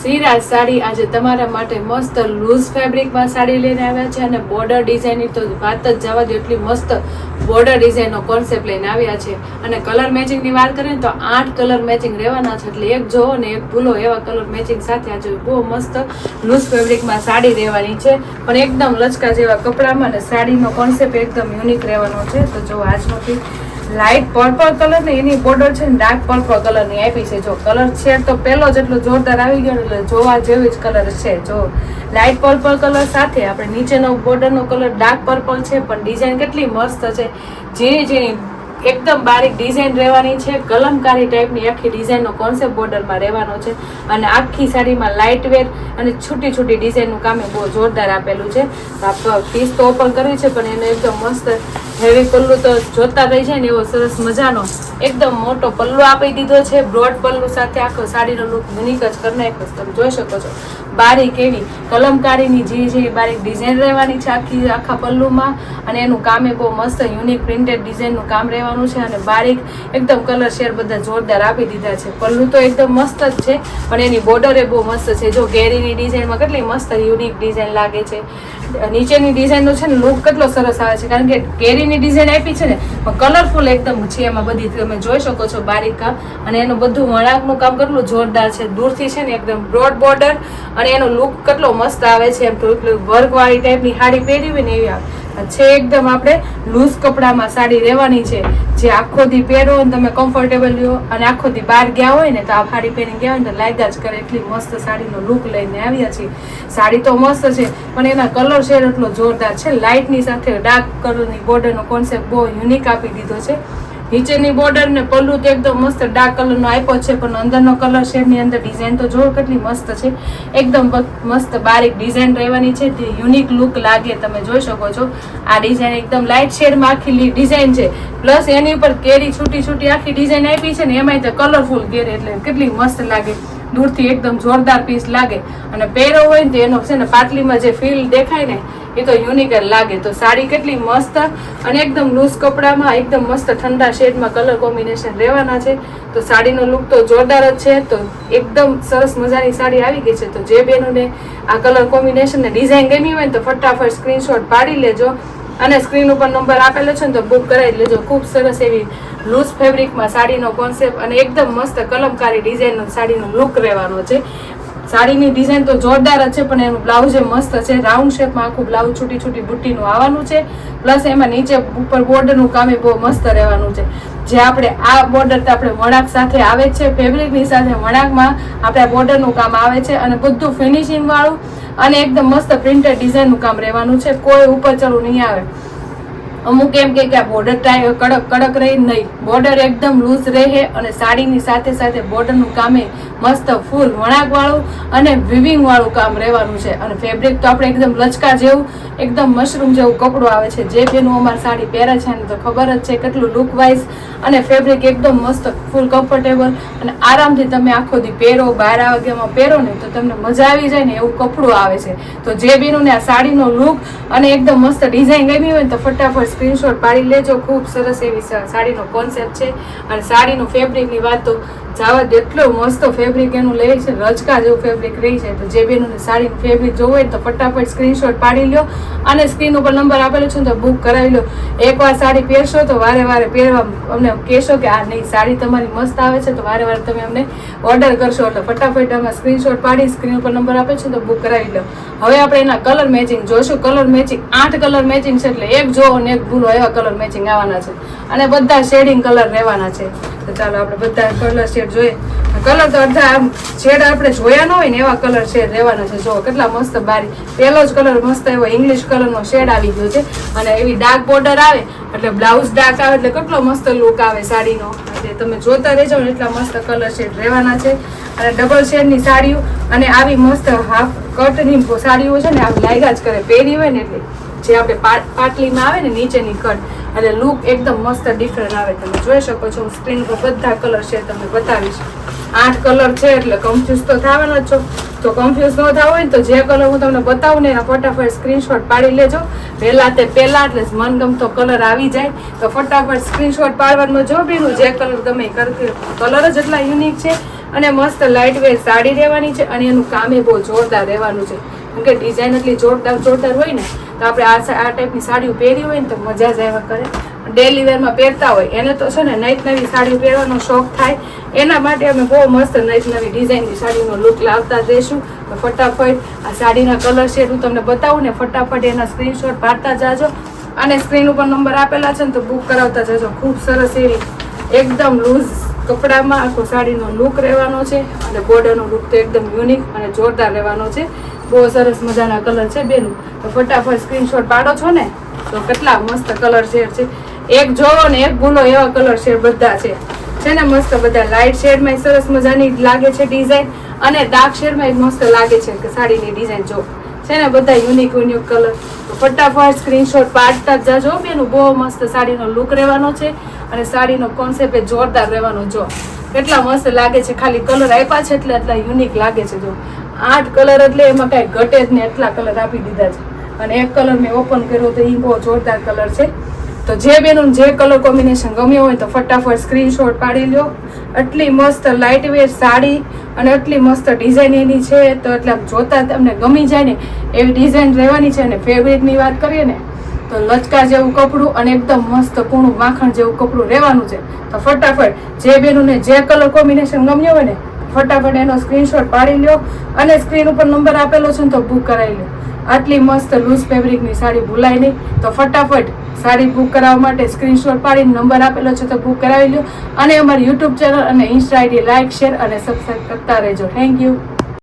શ્રીરાજ સાડી આજે તમારા માટે મસ્ત લૂઝ ફેબ્રિકમાં સાડી લઈને આવ્યા છે અને બોર્ડર ડિઝાઇનની તો વાત જ જવા દો એટલી મસ્ત બોર્ડર ડિઝાઇનનો કોન્સેપ્ટ લઈને આવ્યા છે. અને કલર મેચિંગની વાત કરીએ તો આઠ કલર મેચિંગ રહેવાના છે, એટલે એક જોવો ને એક ભૂલો, એવા કલર મેચિંગ સાથે આજે બહુ મસ્ત લૂઝ ફેબ્રિકમાં સાડી રહેવાની છે. પણ એકદમ લચકા જેવા કપડામાં અને સાડીનો કોન્સેપ્ટ એકદમ યુનિક રહેવાનો છે. તો જો આજનોથી લાઇટ પર્પલ કલર ને એની બોર્ડર છે ને ડાર્ક પર્પલ કલરની આપી છે. જો કલર છે તો પેલો જ એટલો જોરદાર આવી ગયો એટલે જોવા જેવી જ કલર છે. જો લાઇટ પર્પલ કલર સાથે આપણે નીચેનો બોર્ડરનો કલર ડાર્ક પર્પલ છે, પણ ડિઝાઇન કેટલી મસ્ત છે. ઝીણી ઝીણી એકદમ બારીક ડિઝાઇન રહેવાની છે. કલમકારી ટાઈપની આખી ડિઝાઇનનો કોન્સેપ્ટ બોર્ડરમાં રહેવાનો છે. અને આખી સાડીમાં લાઇટ વેર અને છૂટી છૂટી ડિઝાઇનનું કામ બહુ જોરદાર આપેલું છે. પીસ તો ઓપન કર્યું છે, પણ એને એકદમ મસ્ત હેવી પલ્લુ તો જોતા રહી જાય ને એવો સરસ મજાનો, એકદમ મોટો પલ્લુ આપી દીધો છે, બ્રોડ પલ્લુ સાથે આખો સાડીનો લુક યુનિક જ કરી નાખ્યો તમે જોઈ શકો છો. બારીક એવી, કલમકારીની જે જે બારીક ડિઝાઇન રહેવાની છે આખી, આખા પલ્લુમાં, અને એનું કામ બહુ મસ્ત યુનિક પ્રિન્ટેડ ડિઝાઇનનું કામ રહેવાનું છે, અને બારીક એકદમ કલર શેર બધા જોરદાર આપી દીધા છે. પલ્લુ તો એકદમ મસ્ત જ છે, પણ એની બોર્ડર એ બહુ મસ્ત છે. જો કેરીની ડિઝાઇનમાં કેટલી મસ્ત યુનિક ડિઝાઇન લાગે છે. નીચેની ડિઝાઇનનો છે ને લુક કેટલો સરસ આવે છે, કારણ કે કેરીની ડિઝાઇન આપી છે ને, પણ કલરફુલ એકદમ છે એમાં બધી તમે જોઈ શકો છો બારીક. કામ અને એનું બધું વળાંકનું કામ કેટલું જોરદાર છે. દૂરથી છે ને એકદમ બ્રોડ બોર્ડર અને એનો લુક કેટલો મસ્ત આવે છે. એમ તો વર્કવાળી ટાઈપની સાડી પહેરી હોય ને એવી આવે. છે એકદમ આપણે લૂઝ કપડામાં સાડી રહેવાની છે. જે આખો દી પહેરો અને તમે કમ્ફર્ટેબલ લ્યો અને આખો દી બહાર ગયા હોય ને તો આ સાડી પહેરીને ગયા હોય ને તો લાગ્યા જ કરે. એટલી મસ્ત સાડીનો લુક લઈને આવ્યા છીએ. સાડી તો મસ્ત છે, પણ એના કલર શેડ એટલો જોરદાર છે. લાઇટની સાથે ડાર્ક કલરની બોર્ડરનો કોન્સેપ્ટ બહુ યુનિક આપી દીધો છે. નીચેની બોર્ડર ને પલ્લુ તો એકદમ મસ્ત ડાર્ક કલરનો આપ્યો છે, પણ અંદરનો કલર શેડની અંદર ડિઝાઇન તો જો કેટલી મસ્ત છે. એકદમ મસ્ત બારીક ડિઝાઇન રહેવાની છે, તે યુનિક લુક લાગે, તમે જોઈ શકો છો. આ ડિઝાઇન એકદમ લાઇટ શેડમાં આખી ડિઝાઇન છે. પ્લસ એની ઉપર કેરી છૂટી છૂટી આખી ડિઝાઇન આપી છે ને, એમાંય તે કલરફુલ કેરી એટલે કેટલી મસ્ત લાગે. દૂરથી એકદમ જોરદાર પીસ લાગે. અને પહેરો હોય ને તો એનો છે ને, પાટલીમાં જે ફીલ દેખાય ને એ તો યુનિક લાગે. તો સાડી કેટલી મસ્ત અને એકદમ લૂઝ કપડામાં, એકદમ મસ્ત ઠંડા શેડમાં કલર કોમ્બિનેશન રહેવાના છે. તો સાડીનો લુક તો જોરદાર જ છે. તો એકદમ સરસ મજાની સાડી આવી ગઈ છે. તો જે બહેનોને આ કલર કોમ્બિનેશન ને ડિઝાઇન ગમી હોય ને તો ફટાફટ સ્ક્રીનશોટ પાડી લેજો અને સ્ક્રીન ઉપર નંબર આપેલો છે ને તો બુક કરાવી લેજો. ખૂબ સરસ એવી લૂઝ ફેબ્રિકમાં સાડીનો કોન્સેપ્ટ અને એકદમ મસ્ત કલમકારી ડિઝાઇનનો સાડીનો લુક રહેવાનો છે. સાડીની ડિઝાઇન તો જોરદાર જ છે, પણ એનું બ્લાઉઝ એ મસ્ત છે રાઉન્ડ શેપમાં આખું બ્લાઉઝ છૂટી છૂટી બુટ્ટીનું આવવાનું છે. પ્લસ એમાં નીચે ઉપર બોર્ડરનું કામ એ બહુ મસ્ત રહેવાનું છે. જે આપણે આ બોર્ડર તો આપણે વણાક સાથે આવે છે ફેબ્રિકની સાથે વણાકમાં આપણે બોર્ડરનું કામ આવે છે અને બધું ફિનિશિંગવાળું અને એકદમ મસ્ત પ્રિન્ટેડ ડિઝાઇનનું કામ રહેવાનું છે. કોઈ ઉપર ચડું નહીં આવે. અમુક એમ કે આ બોર્ડર ટાઈ કડક કડક રહે નહીં. બોર્ડર એકદમ લૂઝ રહે અને સાડીની સાથે સાથે બોર્ડરનું કામે મસ્ત ફૂલ વણાક વાળું અને વિવિંગ વાળું કામ રહેવાનું છે. અને ફેબ્રિક તો આપણે એકદમ લચકા જેવું, એકદમ મશરૂમ જેવું કપડું આવે છે. જે બેનું અમારી સાડી પહેરે છે ને તો ખબર જ છે કેટલું લુક વાઇઝ અને ફેબ્રિક એકદમ મસ્ત ફૂલ કમ્ફર્ટેબલ અને આરામથી તમે આખો દી પહેરો, બાર વાગ્યામાં પહેરો ને તો તમને મજા આવી જાય ને એવું કપડું આવે છે. તો જે બેનુંને આ સાડીનો લુક અને એકદમ મસ્ત ડિઝાઇન ગમી હોય ને તો ફટાફટ સ્ક્રીનશોટ પાડી લેજો. ખૂબ સરસ એવી સાડીનો કોન્સેપ્ટ છે. અને સાડીનું ફેબ્રિકની વાત તો જાવા જેટલો મસ્ત ફેબ્રિક એનું લે છે, રજકા જેવું ફેબ્રિક રહી છે, તો જે બેનું સાડી ફેબ્રિક જોવું હોય તો ફટાફટ સ્ક્રીનશોટ પાડી લ્યો અને સ્ક્રીન ઉપર નંબર આપેલો છે તો બુક કરાવી લો એકવાર સાડી પહેરશો તો વારે વારે પહેરવા અમને કહેશો કે આ નહીં, સાડી તમારી મસ્ત આવે છે, તો વારે વારે તમે અમને ઓર્ડર કરશો. એટલે ફટાફટ આમાં સ્ક્રીનશોટ પાડી સ્ક્રીન ઉપર નંબર આપે છે તો બુક કરાવી લો હવે આપણે એના કલર મેચિંગ જોશું. કલર મેચિંગ આઠ કલર મેચિંગ છે, એટલે એક જો અને એક ભૂલો એવા કલર મેચિંગ આવવાના છે. અને બધા શેડિંગ કલર રહેવાના છે. તો ચાલો આપણે બધા કલર શેડ જોઈએ. કલર તો અડધા આમ શેડ આપણે જોયા ન હોય ને એવા કલર શેડ રહેવાના છે. જો કેટલા મસ્ત બારી. પહેલો જ કલર મસ્ત એવો ઇંગ્લિશ કલરનો શેડ આવી ગયો છે. અને એવી ડાર્ક બોર્ડર આવે, એટલે બ્લાઉઝ ડાર્ક આવે, એટલે કેટલો મસ્ત લુક આવે સાડીનો. એટલે તમે જોતા રહેજો ને એટલા મસ્ત કલર શેડ રહેવાના છે. અને ડબલ શેડની સાડીઓ, અને આવી મસ્ત હાફ કટની સાડીઓ છે ને, આમ લાગ્યા જ કરે. પહેરી હોય ને એટલે. જે આપણે પાટલીમાં આવે ને નીચેની કટ એટલે લુક એકદમ મસ્ત ડિફરન્ટ આવે. તમે જોઈ શકો છો, હું સ્ક્રીન પર બધા કલર છે તમને બતાવીશ. આઠ કલર છે એટલે કન્ફ્યુઝ તો થવાના જ છો. તો કન્ફ્યુઝ ન થવું હોય ને તો જે કલર હું તમને બતાવું ને એના ફટાફટ સ્ક્રીનશોટ પાડી લેજો. પહેલા તે પહેલાં એટલે મનગમતો કલર આવી જાય. તો ફટાફટ સ્ક્રીનશોટ પાડવાનું જો બીનું જે કલર ગમે કલર જ એટલા યુનિક છે. અને મસ્ત લાઇટ વેટ સાડી રહેવાની છે અને એનું કામે બહુ જોરદાર રહેવાનું છે. કેમ કે ડિઝાઇન એટલી જોરદાર જોરદાર હોય ને, તો આપણે આ આ ટાઈપની સાડીઓ પહેરી હોય ને, તો મજા જ આવ્યા કરે. ડેલી વેરમાં પહેરતા હોય, એને તો છે ને નઈત નવી સાડીઓ પહેરવાનો શોખ થાય. એના માટે અમે બહુ મસ્ત નઈત નવી ડિઝાઇનની સાડીનો લુક લાવતા જ રહીશું તો ફટાફટ આ સાડીના કલર શેડ હું તમને બતાવું ને, ફટાફટ એના સ્ક્રીનશોટ પાડતા જાજો. અને સ્ક્રીન ઉપર નંબર આપેલા છે ને, તો બુક કરાવતા જજો. ખૂબ સરસ એવી, એકદમ લૂઝ કપડામાં આખો સાડીનો લુક રહેવાનો છે અને બોર્ડરનો લુક તો એકદમ યુનિક અને જોરદાર રહેવાનો છે. બહુ સરસ મજાના કલર છે બેનું. તો ફટાફટ સ્ક્રીનશોટ પાડો છો ને? તો કેટલા મસ્ત કલર શેડ છે. એક જોવો ને એક ભૂલો એવા કલર શેડ બધા છે. છે ને મસ્ત બધા લાઇટ શેડમાં સરસ મજાની લાગે છે ડિઝાઇન અને ડાર્ક શેડમાં મસ્ત લાગે છે કે સાડીની ડિઝાઇન જો. છે ને, બધા યુનિક યુનિક કલર ફટાફટ સ્ક્રીનશોટ પાડતા જ જાજો બેનું, બહુ મસ્ત સાડીનો લુક રહેવાનો છે અને સાડીનો કોન્સેપ્ટ જોરદાર રહેવાનો જો. કેટલા મસ્ત લાગે છે, ખાલી કલર આપ્યા છે એટલે એટલા યુનિક લાગે છે જો. આઠ કલર એટલે એમાં કાંઈ ઘટે જ નહીં, એટલા કલર આપી દીધા છે. અને એક કલર મેં ઓપન કર્યો તો એ બહુ જોરદાર કલર છે. તો જે બેનું જે કલર કોમ્બિનેશન ગમ્યું હોય તો ફટાફટ સ્ક્રીનશોટ પાડી લ્યો. આટલી મસ્ત લાઇટ વેર સાડી અને આટલી મસ્ત ડિઝાઇન એની છે. તો એટલે જોતા તમને ગમી જાય ને એવી ડિઝાઇન રહેવાની છે અને ફેબ્રિકની વાત કરીએ ને, તો લચકા જેવું કપડું અને એકદમ મસ્ત કૂણું માખણ જેવું કપડું રહેવાનું છે. તો ફટાફટ જે બેનુંને જે કલર કોમ્બિનેશન ગમ્યું હોય ને, ફટાફટ એનો સ્ક્રીનશોટ પાડી લો અને સ્ક્રીન ઉપર નંબર આપેલો છે ને તો બુક કરાવી લ્યો. આટલી મસ્ત લૂઝ ફેબ્રિકની સાડી ભૂલાય નહીં. તો ફટાફટ સાડી બુક કરાવવા માટે સ્ક્રીનશોટ પાડીને નંબર આપેલો છે તો બુક કરાવી લો અને અમારી યુટ્યુબ ચેનલ અને ઇન્સ્ટા આઈડી લાઇક શેર અને સબસ્ક્રાઈબ કરતા રહેજો. Thank you